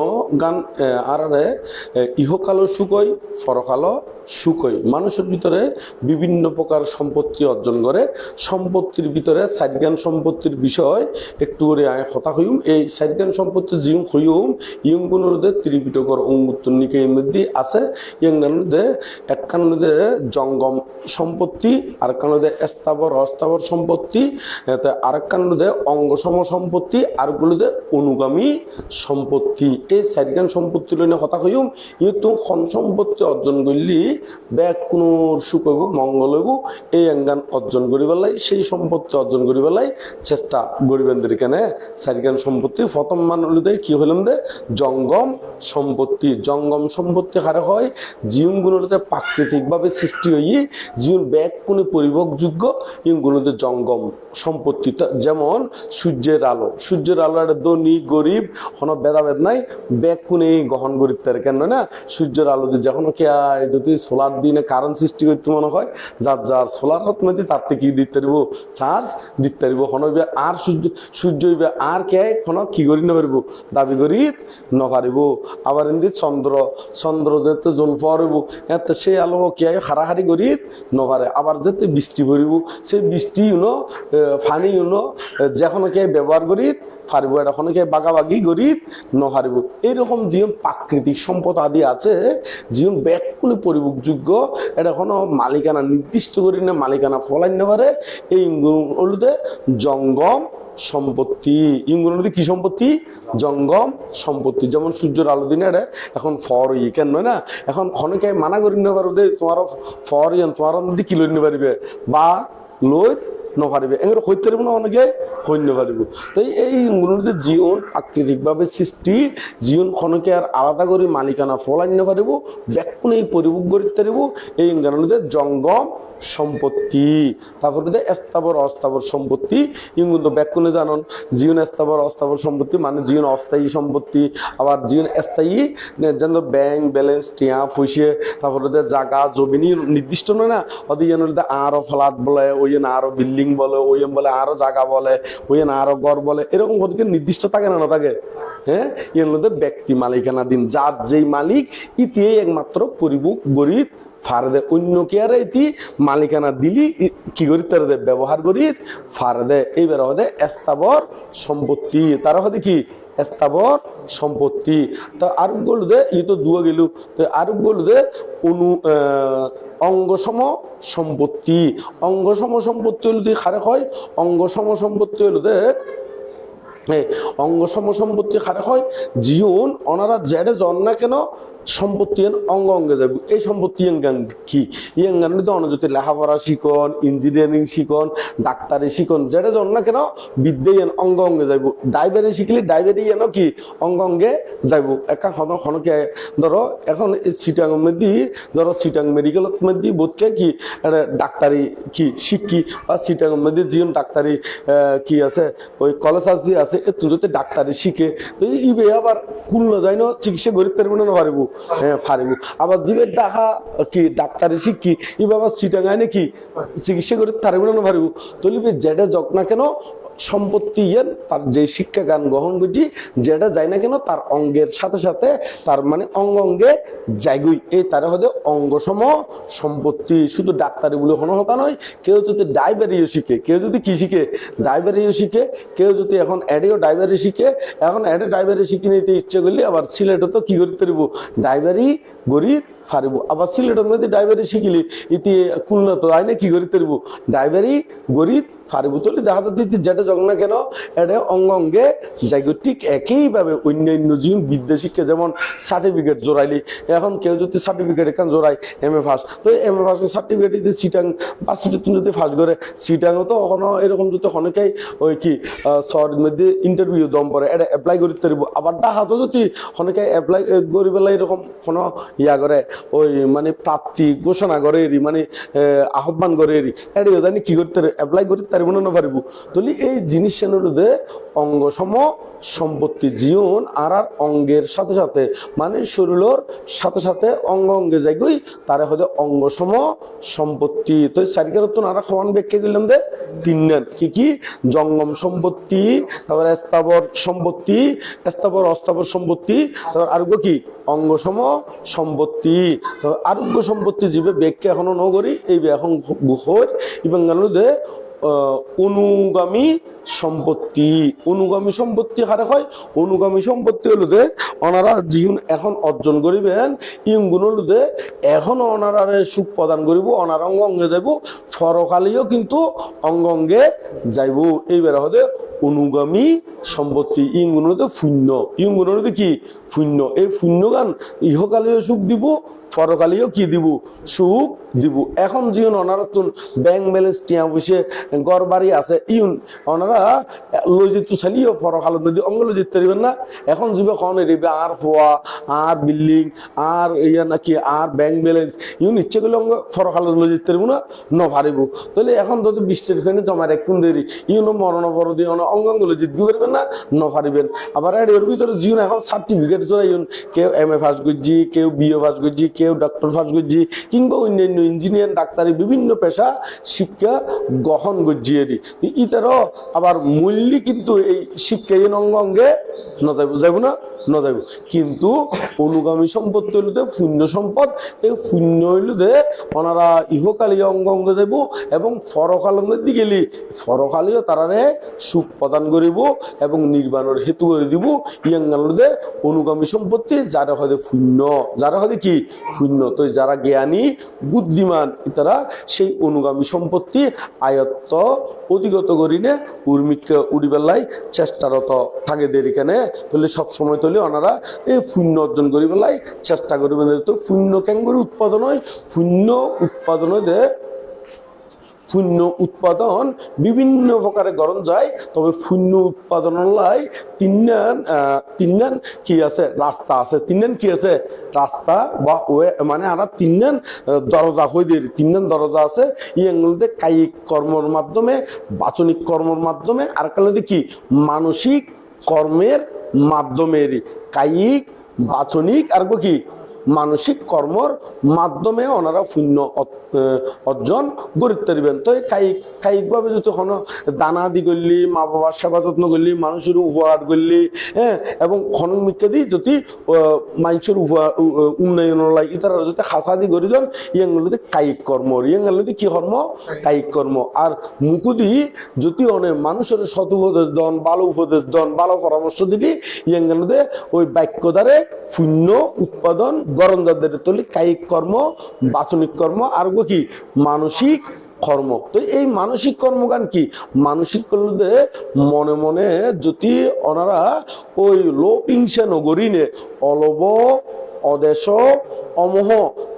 ஓ গান আরারে ইহকালো সুকই পরকালো সুকই মানুষের ভিতরে বিভিন্ন প্রকার সম্পত্তি অর্জন করে। সম্পত্তির ভিতরে সাইডজ্ঞান সম্পত্তির বিষয় একটু করে কথা হইম। এই সাইডজ্ঞান সম্পত্তি জিউম হইম। ইয়ংগুলোর দে ত্রিপিটকর অঙ্গুত্তর নিকে মধ্যে আছে। ইয়ংগানুদে একখানুদে জঙ্গম সম্পত্তি, আর কানুদে স্থাবর অস্থাবর সম্পত্তি, এতে আরেকখানুদে অঙ্গসম সম্পত্তি, আর আরগুলোদে অনুগামী সম্পত্তি। এই সাইডজ্ঞান সম্পত্তি লইনে কথা হইম ইয়তো খন সম্পত্তি অর্জন করলি ব্যাগ কোনো সুখ হইব, মঙ্গল হইব, এই অঙ্গান অর্জন করি পেলাই সেই সম্পত্তি অর্জন করি পেলাই চেষ্টা গরিবেন্দ্র কেনে? সাইডজ্ঞান সম্পত্তি, প্রথম মান হলিতে কি হইলাম দে জঙ্গম সম্পত্তি জঙ্গম সম্পত্তি হারে হয় জীবনগুলোতে প্রাকৃতিকভাবে সৃষ্টি হই জীবন ব্যাগ, কোনো পরিভোগযোগ্য ইগুলোতে জঙ্গম সম্পত্তি। যেমন সূর্যের আলো সূর্যের আলো একটা ধনী, গরিব, কোনো ভেদাভেদ নাই ব্যাগ কোনে গ্রহণ করিতে পারে কেন না, সূর্যের আলো দিয়ে যখন কে যদি সোলার দিনে কারেন্ট সৃষ্টি করতে মনে হয়, যার যার সোলার মধ্যে তার থেকে দিতে পারব? চার্জ দিতে পারব। হন আর সূর্য সূর্য হইবে আর কে? হন কি করি না পারব? দাবি করি নপারিব আবার এমনি চন্দ্র চন্দ্র যেতে জল পড়ব এতে সেই আলো কে হারাহারি করি নপারে আবার যেতে বৃষ্টি পড়িব, সেই বৃষ্টি you know funny you know যেখন কে ব্যবহার করি পারিব এটা খনকে বাগাবাগি করি নহারিব এইরকম জীবন প্রাকৃতিক সম্পদ আদি আছে জীবন ব্যাকুলি পরিভোগযোগ্য এটা কোনো মালিকানা নির্দিষ্ট করি না, মালিকানা ফলাই না পারে। এই হলুদে জঙ্গম সম্পত্তি। ইংরেজি কি সম্পত্তি? জঙ্গম সম্পত্তি। যেমন সূর্যের আলো দিনে এখন ফর ই কেন না? এখন অনেকে মানা করি না পারো দে তোমার ফর ইয়ান তোমার মধ্যে কি লই নিতে পারিবে। বা লই নপারিবে এগুলো হইতে পারিব না অনেকে হইন পারিব তাই এই মূলত জীবন প্রাকৃতিকভাবে সৃষ্টি জীবন খনকে আর আলাদা করে মালিকানা ফলাইন পারিব ব্যাকুণ এই পরিভোগ করিতে পারিব। এই কারণে জঙ্গম সম্পত্তি। তারপরে স্থাবর অস্থাবর সম্পত্তি। ইঙ্গুন তো ব্যাকুণে জানন জীবন স্থাবর অস্থাবর সম্পত্তি মানে জীবন অস্থায়ী সম্পত্তি। আবার জীবন স্থায়ী যেন ব্যাংক, ব্যালেন্স, টিয়া ফুসে তারপরে জায়গা, জমিনি নির্দিষ্ট নয় না? ওদের যেন আরও ফ্ল্যাট বলে, ওই আরও বিল্ডিং বলে, ওই বলে আরও জাগা বলে, ওই আরও ঘর বলে, এরকম ওদেরকে নির্দিষ্ট থাকে না না থাকে? হ্যাঁ? এর মধ্যে ব্যক্তি মালিকানা দিন যার যেই মালিক ইতি একমাত্র পরিভোগ গরিব ফারদে অন্য কে আর এটি মালিকানা দিলি কি করি তার দে ব্যবহার করি ফারদে এইবার হদে স্থাবর সম্পত্তি তার হদে কি? স্থাবর সম্পত্তি। তা আর বলু দে ই তো দুয়া গেল তো আর বলু দে অনু অঙ্গসম সম্পত্তি। অঙ্গসম সম্পত্তি হলো দিয়ে খারে হয় অঙ্গসম সম্পত্তি হলো দে হ্যাঁ, অঙ্গ সম্পত্তি হারে হয় জীবন ওনারা জেডে জন না কেন সম্পত্তি অঙ্গ অঙ্গে যাবে এই সম্পত্তি এঙ্গান কি? ইয়েঙ্গান যদি অনযতি লেখাপড়া শিখন ইঞ্জিনিয়ারিং শিখন, ডাক্তারি শিখন জেডে জন না কেন বিদ্যে এন অঙ্গ অঙ্গে যাইব। ডাইভারি শিখলে ডাইভারি এন কি? অঙ্গ অঙ্গে যাইব। একা হন হনকে ধরো, এখন সিটাং মধ্যে ধরো সিটাং মেডিকেলত মধ্যে বোধকে কি? ডাক্তারি কি? শিক্ষি। বা সিটাং মধ্যে জীবন ডাক্তারি কি আছে? ওই কলেজ আছে একটু যদি ডাক্তারি শিখে, তো ইবে আবার খুলনা যায় না চিকিৎসা গরিব পারব না পারিব। হ্যাঁ পারিব আবার জীবের ডাকা কি, ডাক্তারি শিক্ষি ই আবার সিটাঙ্গায় নাকি চিকিৎসা করে পারিব না পারিব তলিবে জেডে যক না কেন? সম্পত্তি ইয়েন তার যে শিক্ষা গান গ্রহণ করছি, যেটা যায় না কেন তার অঙ্গের সাথে সাথে তার মানে অঙ্গ অঙ্গে জায়গুই। এই তার হতে অঙ্গসম সম্পত্তি। শুধু ডাক্তারি বলে কোনো হতা নয়, কেউ যদি ডাইবেরিও শিখে, কেউ যদি কি শিখে ডাইবেরিও শিখে, কেউ যদি এখন অ্যাডেও ডাইবেরি শিখে, এখন অ্যাডে ডাইবেরি শিখে নিতে ইচ্ছে করলে আবার সিলেটও তো কি করতে পারিব ডাইবেরি গরিব ফারিব। আবার সিলেটের মধ্যে ডাইভারি শিখিলি ইতি খুলনা তো আইনে কি করিতে পারিব ডাইভারি গরিব ফারিব তুলি দেখা ইতি যেটা যখন না কেন, এটা অঙ্গ অঙ্গে যাইগো ঠিক একইভাবে অন্যান্য জীবন বিদ্যা শিক্ষা যেমন সার্টিফিকেট জোরাইলি এখন কেউ যদি সার্টিফিকেট এখান জোড়াই এম এ ফার্স্ট তো এম এ ফার্স্ট সার্টিফিকেট যদি সিটাং বা সিটাং যদি ফার্স্ট করে, সিটাংও তো এখনও এরকম যদি অনেকেই ওই কি শহরের মধ্যে ইন্টারভিউ দম পরে, এটা এপ্লাই করতে পারিব আবার ডাহাতো যদি অনেকে এপ্লাই করি পেলাই এরকম কোনো ইয়া করে ওই মানে প্রাপ্তি ঘোষণা করে এরি মানে আহ্বান করে এরি এটা জানি কি করতে অ্যাপ্লাই করতে পারিব না পারিব তো এই জিনিস দে অঙ্গ সম সম্পত্তি জীবন আর আর অঙ্গের সাথে সাথে। মানে শরীরের সাথে সাথে অঙ্গ অঙ্গে যাইগই তারে হয়তো অঙ্গ সম সম্পত্তি। তো সারিকার তো নারা সমান ব্যাখ্যা করলাম দে। তিন নেন কি কি? জঙ্গম সম্পত্তি, তারপরে স্থাবর সম্পত্তি, স্থাবর অস্থাবর সম্পত্তি, তারপর আরোগ্য কি? অঙ্গ সম সম্পত্তি। আরোগ্য সম্পত্তি জীবে ব্যাখ্যা এখনও নগরী। এই এখন গুহর এবং অনুগামী সম্পত্তি। অনুগামী সম্পত্তি হারে হয় অনুগামী সম্পত্তি হলো যে ওনারা জীবন এখন অর্জন করিবেন, ইঙ্গুন হলো যে, এখন ওনারা সুখ প্রদান করিব ওনার অঙ্গ অঙ্গে যাইব, ফরকালেও কিন্তু অঙ্গ অঙ্গে যাইব। এইবার হতে অনুগামী সম্পত্তি ইংগুণ হতে শূন্য ইংগুণ হতে কি? শূন্য এই শূন্য গান ইহকালীয় সুখ দিব ফরকালীয় কি দিব? সুখ দিব। এখন যিন অনারতুন ব্যাংক ব্যালেন্স টিয়া বসে গড় বাড়ি আছে, ইউন ওনারা লজিত তো চালিও ফরকালত যদি অঙ্গ লজিত পারিবেন না। এখন যিবে খন এরিবে আর ফোয়া, আর বিল্ডিং, আর ইয়া নাকি, আর ব্যাংক ব্যালেন্স, ইউন ইচ্ছে করলে অঙ্গ ফরকালত লজিত পারিব না, ন পারিব তাহলে এখন যদি বৃষ্টির ফেনে জমা রাখুন দেরি। ইউন মরণ পর দিয়ে অঙ্গ অঙ্গ গু পারবেন না, ন পারিবেন। আবার এর ভিতরে জিউন এখন সার্টিফিকেট চলাই কেউ এম এ পাস করছি, কেউ বিএ পাস করছি, কেউ ডক্টর পাস করছি, কিংবা অন্যান্য ইঞ্জিনিয়ার ডাক্তারি, বিভিন্ন পেশা, শিক্ষা গ্রহণ করছি এটি। ইতারও আবার মূল্য কিন্তু এই শিক্ষা অঙ্গ অঙ্গে না যাইব যাইব না? কিন্তু অনুগামী সম্পত্তি হইলে শূন্য সম্পদ, এই শূন্য হইলে ওনারা ইহকালীয় অঙ্গ অঙ্গ যাইব এবং ফরকালের দিকে গেলি ফরকালীয় তারারে সুখ প্রদান করিব এবং নির্বাণের হেতু করে দিব। ইয়াঙ্গালদে অনুগামী সম্পত্তি, যারা হয় শূন্য যারা হয় কি? শূন্য তো যারা জ্ঞানী, বুদ্ধিমান তারা সেই অনুগামী সম্পত্তি আয়ত্ত অধিগত করিনে উর্মিককে উড়িবেলাই চেষ্টারত থাকে দেরিখানে। তাহলে সবসময় তলে ওনারা এই শূন্য অর্জন করি পেলাই চেষ্টা করিবেন তো শূন্য কেঙ্গুরি উৎপাদন হয়, শূন্য উৎপাদন দে শূন্য উৎপাদন বিভিন্ন প্রকারে গরম যায়, তবে শূন্য উৎপাদন লাই তিননান তিননান কি আছে? রাস্তা আছে। তিননান কি আছে? রাস্তা বা ওয়ে মানে আমরা তিননান দরজা হয়ে দিয়ে, তিননান দরজা আছে। ই এগুলোতে কায়িক কর্মর মাধ্যমে, বাচনিক কর্মর মাধ্যমে, আর কালোতে কি? মানসিক কর্মের মাধ্যমেরই। কায়িক বাচনিক আর কি? মানসিক কর্মর মাধ্যমে ওনারা শূন্য অর্জন গড়িতে পারিবেন। তো কায়িক কায়িকভাবে যদি কোনো দানা দি করলি মা বাবার সেবা যত্ন করলি, মানুষের উপহার করলি হ্যাঁ এবং খনন ইত্যাদি যদি মানুষের উপহার উন্নয়ন লাই ইতারা যদি খাসা দি করি দেন ইয়াঙ্গুলোতে কায়িক কর্ম ইয়াঙ্গুলোতে কি কর্ম? কায়িক কর্ম। আর মুকুদি যদি অনেক মানুষের সৎ উপদেশ দন, ভালো উপদেশ দন, ভালো পরামর্শ দিলি ইয়াঙ্গুলোতে ওই বাক্য দ্বারে শূন্য উৎপাদন গরম যাদের তলি কায়িক কর্ম, বাচনিক কর্ম, আর কি, মানসিক কর্ম। তো এই মানসিক কর্মগান কি? মানসিক কর্মে মনে মনে যদি ওনারা ওই লোপিংসা নগরীনে অলব, অদেশ, অমোহ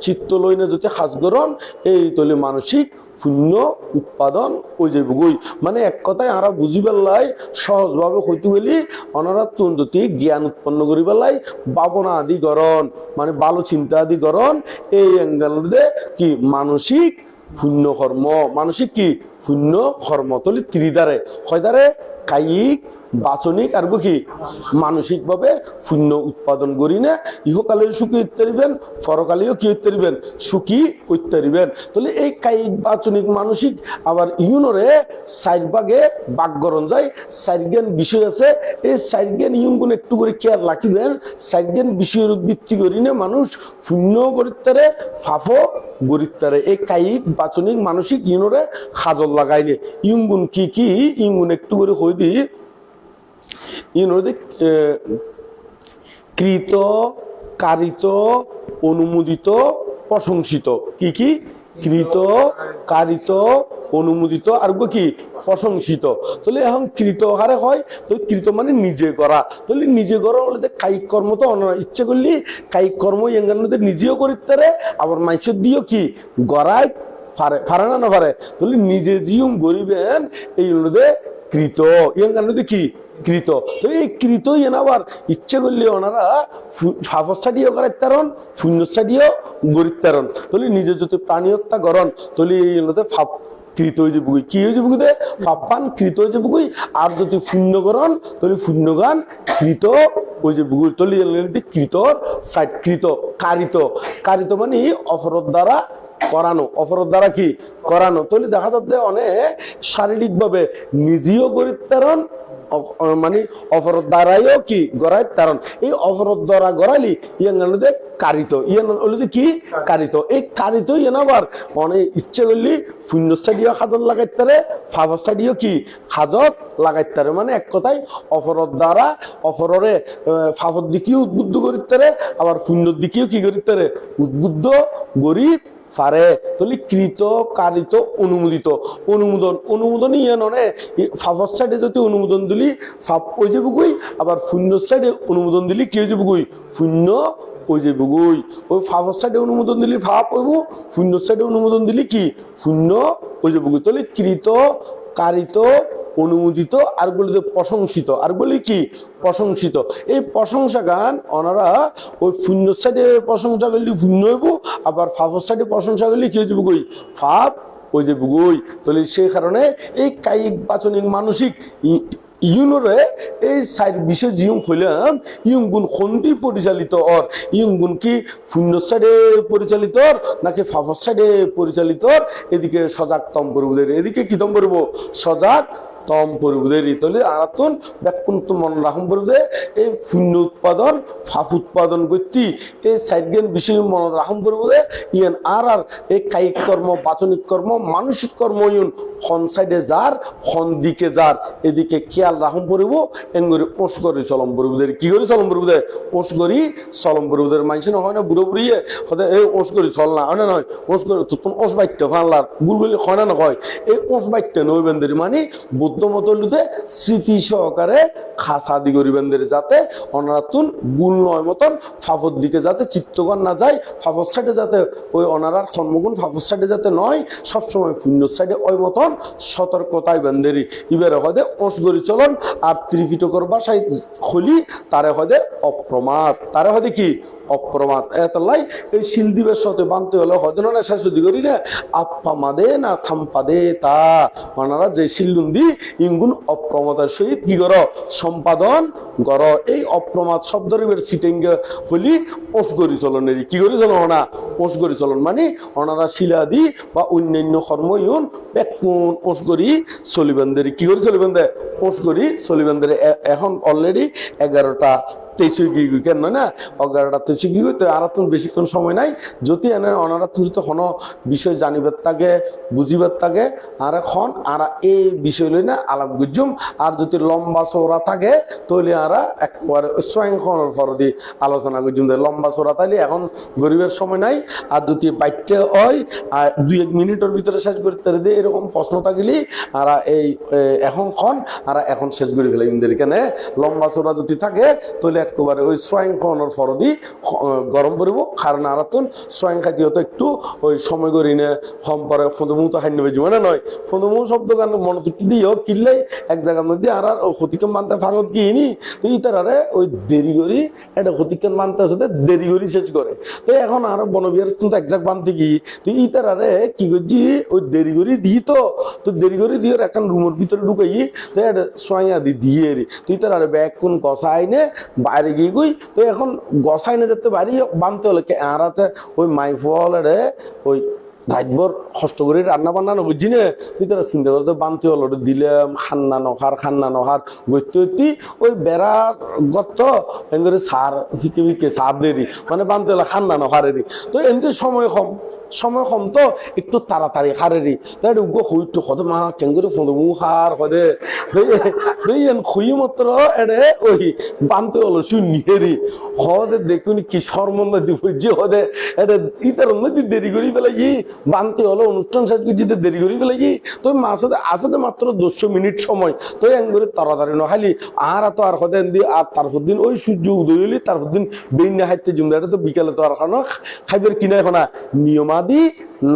চিত্ত লইনে যদি সাজগরণ এই তলি মানসিক শূন্য উৎপাদন ওই যাইব গই মানে এক কথায় আমরা বুঝি পেলাই সহজভাবে হইতে গেলি ওনারা তুন যদি জ্ঞান উৎপন্ন করি পেলাই ভাবনা আদি গরণ মানে ভালো চিন্তা আদি গরণ, এই অ্যাঙ্গেলতে কি মানসিক শূন্য কর্ম, মানসিক কি? শূন্য কর্ম তলি ত্রিদারে হয়দারে কায়িক বাচনিক আর কি মানসিকভাবে শূন্য উৎপাদন করি না। ইহকালে সুখী উত্তরিবেন, পরকালেও কি উত্তরিবেন? সুখী উত্তরিবেন। তাহলে এই কায়িক বাচনিক মানসিক আবার ইউনরে সাইড ভাগে বাগরণ যায়। সাইড জ্ঞান বিষয় আছে। এই সাইড জ্ঞান ইউনগুন একটু করে কেয়ার রাখিবেন। সাইড জ্ঞান বিষয়ের ভিত্তি করি না মানুষ শূন্য করিতারে ফাফো গরিতারে এই কায়িক বাচনিক মানসিক ইউনরে হাজল লাগাইলে। ইউনগুন কি কি? ইউনগুন একটু করে হই দিই ইউ নো দি কৃত, কারিত, অনুমোদিত, প্রশংসিত। কি কি? কৃত, কারিত, অনুমোদিত, আর কি? প্রশংসিত। তাহলে এখন কৃত হারে হয় তো কৃত মানে নিজে করা। তাহলে নিজে করা হলে কায়িক কর্ম তো অনারা ইচ্ছে করলি কায়িক কর্ম এঙ্গার মধ্যে নিজেও করিতে পারে, আবার মাইসের দিয়েও কি? গড়ায় ফারে ফারে না না ফারে। তাহলে নিজে জিউম গরিবেন, এই হলো কৃত ইয়াঙ্গার মধ্যে কি কৃত। তো এই কৃত ইয়েন আবার ইচ্ছে করলে ওনারা ফাফসাডিও করাইতারন শূন্যসাডিও গরিতারন তাহলে নিজে যদি প্রাণী হত্যা করন তাহলে এই ফাপ কৃত হয়ে যাব কি হয়ে যাব দে ফাপ্পান কৃত হয়ে যাব আর যদি শূন্য শূন্যকরণ তাহলে শূন্যগান কৃত ওই যে বুগুই তলি কৃতর সাইড কৃত, কারিত। কারিত মানে অপরত দ্বারা করানো, অপরাধ দ্বারা কি করানো? তাহলে দেখা যাচ্ছে অনেক শারীরিকভাবে নিজেও গরিত্তারণ অ- অ- মানে অপরাধ দ্বারাইও কি গড়াই তারণ এই অপরাধ দ্বারা গড়ালি জানলে কারিত। হলে কি? কারিত। এই কারিত ইয়ান আবার অনেক ইচ্ছে করলি শূন্য সাইডিও হাজত লাগাইতারে ফাফর সাইডিও কি? হাজত লাগাইতারে। মানে এক কথায় অপরাধ দ্বারা অপররে ফাফর দিকেও উদ্বুদ্ধ করিতারে আবার শূন্যর দিকেও কি করিতারে উদ্বুদ্ধ গরিব পারে তলি কৃত, কারিত, অনুমোদিত। অনুমোদন অনুমোদন ইয়ে ননে ফাফর সাইডে যদি অনুমোদন দিলি ফাপ ওই যে বুকুই আবার শূন্য সাইডে অনুমোদন দিলি, কি হয়ে বুকুই শূন্য, ওই যে বুকুই ওই ফাফর সাইডে অনুমোদন দিলি ফাপ হইব শূন্য সাইডে অনুমোদন দিলি কি? শূন্য, ওই যে বুকুই তাহলে কৃত, কারিত অনুমোদিত, আর গুলিতে প্রশংসিত। আর বলি কি? প্রশংসিত। এই প্রশংসা গান ওনারা ওই শূন্য সাইডে প্রশংসা করলে শূন্য হইব, আবার ফাফর সাইডে প্রশংসা করলে কি হয়ে কই ফাপ ওই যে বুগুই। তাহলে সেই কারণে এই কায়িক, বাচনিক, মানসিক ইউনোরে এই সাইড বিশেষ জিউম হইলাম ইউম গুণ খন্দি পরিচালিত অর। ইউম গুণ কি? শূন্য সাইডে পরিচালিত নাকি ফাফর সাইডে পরিচালিত এদিকে সজাগ তম করব এদিকে কি তম করব সজাগ তম পরিবুদের ইতলে আরাতন ব্যাকুন্ত মন রাখম পরিবুদে এই শূন্য উৎপাদন ফাপ উৎপাদন করতি এই সাইডগেন বিষয় মন রাখম পরিবুদে ইয়ান আর আর এই কায়িক কর্ম, বাচনিক কর্ম, মানসিক কর্ম ইউন খন সাইডে যার খন দিকে যার, এদিকে খেয়াল রাখম পরিব এঙ্গরি ওস করি চলম পরিবুদের কি করি চলম পরিবুদে ওস করি চলম পরিবুদের মানুষ না হয় না, বুড়ো বুড়িয়ে হতে এই ওস করি চল না, হয় না নয় ওস করি তুন ওস বাইকটা ফানলার বুলগুলি হয় না নয় এই ওস বাইকটা নই বেন্দের মানে মতলুতে স্মৃতি সহকারে খাসা দি যাতে অনারাতুন গুণ নয় মতন ফাফর দিকে যাতে চিত্তগণ না যায় ফাফর সাইডে যাতে ওই অনারার সম্মুখীন ফাফর সাইডে যাতে নয়, সবসময় শূন্য সাইডে ওই মতন সতর্কতায় বেন্দেরি। ইবারে হদে ওস গরি চলন আর ত্রিপিটকর বাসায় খলি, তারে হদে অপ্রমাদ। তারে হদে কি? অপ্রমাদ এতলাই এই শিল দিবের সাথে বানতে হলে হয়তো না শেষ করি না, আপ্পা মাদে না সাম্পাদে তা। ওনারা যে শিল্লুন দি ইঙ্গুন অপ্রমাদের সহিত কি কর? সম্পাদন কর। এই অপ্রমাদ শব্দের সিটিং হলি ওস করি চলনের কি করি চলন না ওস চলন মানে ওনারা শিলাদি বা অন্যান্য কর্ম ইউন বেকুন ওস করি চলিবেন কি করে চলিবেন দে? ওস করি চলিবেন এখন অলরেডি এগারোটা তেইশে গিয়ে কেন না? এগারোটা তেইশে গিয়ে তো আর বেশিক্ষণ সময় নাই। যদি এনে অনারা তুমি তো কোনো বিষয় জানিবার থাকে বুঝিবার থাকে আর এখন আর এই বিষয় লই না আলাপ গুজুম। আর যদি লম্বা চৌড়া থাকে তাহলে আর একবারে স্বয়ংখনের ফরদি আলোচনা গুজুম লম্বা চৌড়া তাইলে এখন গরিবের সময় নাই। আর যদি বাইকটা হয়, আর দুই এক মিনিটের ভিতরে শেষ করতে দিয়ে, এরকম প্রশ্ন থাকলে, আর এই এখন খন, আর এখন শেষ করে ফেলে ইন্দের কেন লম্বা চৌড়া যদি থাকে তাহলে একেবারে ওই সোয়াইং খাওয়ানোর ফরদি গরম পড়ব কারণ আরাতুন সোয়াইং খাইতে হতো একটু ওই সময় করি না ফম পরে ফন্দমু তো হান্য বেজি মানে নয়। ফন্দমু শব্দ গান মনে তুটি দিও কিনলে এক জায়গার মধ্যে আর আর ক্ষতিকে মানতে ফাঙত কি নি তো ইতারারে ওই দেরি করি এটা ক্ষতিকে মানতে আছে তো দেরি করি শেষ করে। তো এখন আরও বনবিহার কিন্তু এক জায়গা বানতে কি? তো ইতারারে কি করছি? ওই দেরি করি দিই তো। তো দেরি করে দিয়ে এখন রুমের ভিতরে ঢুকাই, তো এটা সোয়াইয়া দি দিয়ে তো ইতারারে ব্যাগ কোন গসাই নে বাইরে গিয়ে গই, তো এখন গসাই না যেতে বাড়ি বানতে হলে আর আছে ওই মাইফল রে ওই রাতভর কষ্ট করে রান্না বান্না না বুঝছি না তুই তারা চিন্তা করতে বানতে হলো দিলাম খান্না নখার খান্না নখার গইতে হইতি ওই বেড়ার গত এঙ্গরে সার ফিকে ফিকে সার দেরি মানে বানতে হলো খান্না নখারেরই তো এমনি সময় কম। সময় কম একটু তাড়াতাড়ি হারেরি তাই উগ্র মা হার হদে। দুই এন খুই মাত্র এড়ে ওই বানতে হলো দেখুন কি সরমন্দা দিব যে হদে। এটা ইতার মধ্যে দেরি করি ফেলে কি বানতে হলো অনুষ্ঠান সাজ যেতে দেরি করি ফেলে কি তো মাসে আসতে মাত্র দুশো মিনিট সময়। এঙ্গুরে তাড়াতাড়ি নখালি আর তো আর দি আর তারপর দিন ওই সূর্য উদয় হইলি তারপর দিন বেইন হাইতে জুম এটা তো বিকালে তো আর খানো, খাইবার কিনা এখন দাবি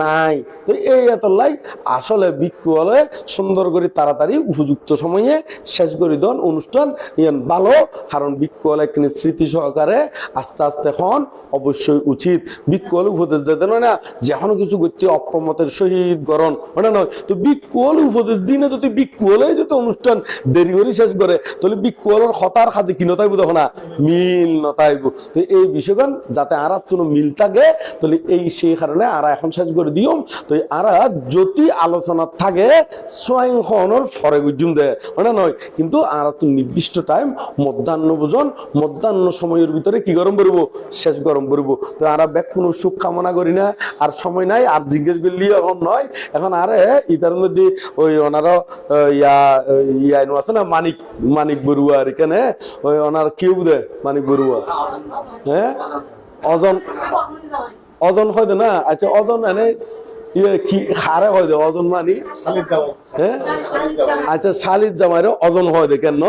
নাই। তো এই এত লাই আসলে ভিক্ষু হলে সুন্দর করে তাড়াতাড়ি উপযুক্ত সময়ে শেষ করে দেন অনুষ্ঠান ইয়ান ভালো, কারণ ভিক্ষু হলে কিন্তু স্মৃতি সহকারে আস্তে আস্তে হন, অবশ্যই উচিত। ভিক্ষু হলে উপদেশ দিতে না যেখানে কিছু করতে অপ্রমতের সহিত গরণ ওটা নয়? তো ভিক্ষু হলে উপদেশ দিনে যদি ভিক্ষু হলে যদি অনুষ্ঠান দেরি করে শেষ করে, তাহলে ভিক্ষু হলের হতার কাজে কি নতাইব তখন না? মিল নতাইব। তো এই বিষয়গান যাতে আর কোনো মিল থাকে, তাহলে এই সেই কারণে আর এখন শেষ করে দিও। তো আর যদি আলোচনা থাকে স্বয়ং হনর ফরে গুজুম দেয় মানে নয়? কিন্তু আর তো নির্দিষ্ট টাইম মধ্যাহ্ন ভোজন, মধ্যাহ্ন সময়ের ভিতরে কি গরম করব শেষ গরম করব তো আর ব্যাক কোনো সুখ কামনা করি না, আর সময় নাই, আর জিজ্ঞেস করলি এখন নয়। এখন আরে ইতার মধ্যে ওই ওনারও ইয়া ইয়া আছে না, মানিক মানিক বড়ুয়া আর এখানে, ওই ওনার কেউ দেয় মানিক বড়ুয়া। হ্যাঁ? অজন অজন হয় না আচ্ছা অজন এনে ইয়ে কি হারে হয় দে অজন মানি? হ্যাঁ আচ্ছা শালির জামাইরে অজন হয় দে কেন?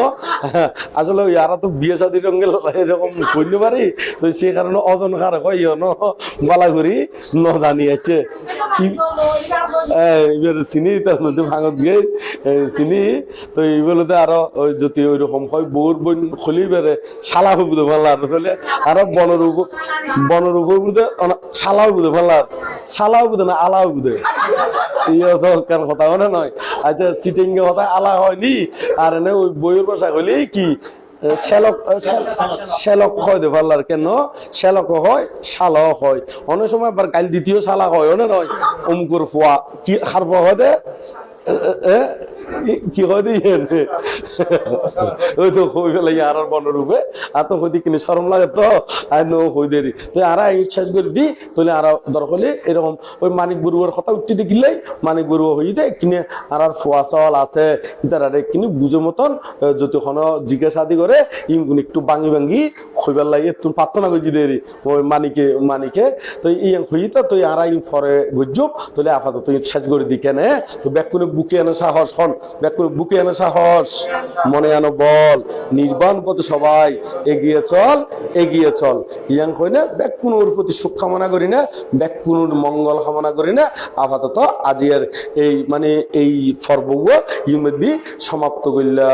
আসলে ইয়ারা তো বিয়ে শাদির রঙে এরকম করতে পারি তো সেই কারণে অজন খারে কয় ইয় ন বালা করি ন জানিয়েছে এবার চিনি মধ্যে ভাঙত চিনি, তো এইগুলোতে আরও ওই যদি হয় বউর বই খুলি বেড়ে, শালা হবুদে ভাল্লার বলে আরও বনের বনের বুঝে শালা হবুদে ভাল্লার শালা হবুদে না, আলা হবুদে ইয়ে তো কথা মানে নয় আচ্ছা সিটিং কথা, আলা হয়নি আর এনে ওই বইয়ের ভাষা হইলে কি? হয় দে কেন? হয় হয়। অনেক সময় আবার কাল দ্বিতীয় শালা হয় অনেক নয়? অমুকুর ফুয়া। কি খারপ হয় দে? কি হয় ইয়ে? আর বনরূপে আর তো হইতে কিনে সরম লাগে তো হই দেরি আর করে দি তাহলে আর দরকার এরকম ওই মানিক কথা উঠতে মানিক হই কিনে আর আর ফোয়া আছে ইতার আরে কিনে বুঝে মতন যতক্ষণ জিজ্ঞাসা আদি করে ইমগুন একটু বাঙি বাঙি হইবার লাগে তুমি প্রার্থনা করছি দেরি ওই মানিকে মানিকে তো এই হইতা তো আর ইম ফরে বুঝুম তাহলে আপাতত শেষ করে দি কেনে তো করে বুকে এনে সাহস, হন। ব্যাক করে বুকে এনে সাহস। মনে আনো বল। নির্বাণ পথে সবাই এগিয়ে চল এগিয়ে চল। ইয়াং কই না, ব্যাক কোনোর প্রতি সুখ কামনা করি না, ব্যাক কোনোর মঙ্গল কামনা করি না। আপাতত আজিয়ের এই মানে এই পর্বগুলো ইউমেদি সমাপ্ত করলাম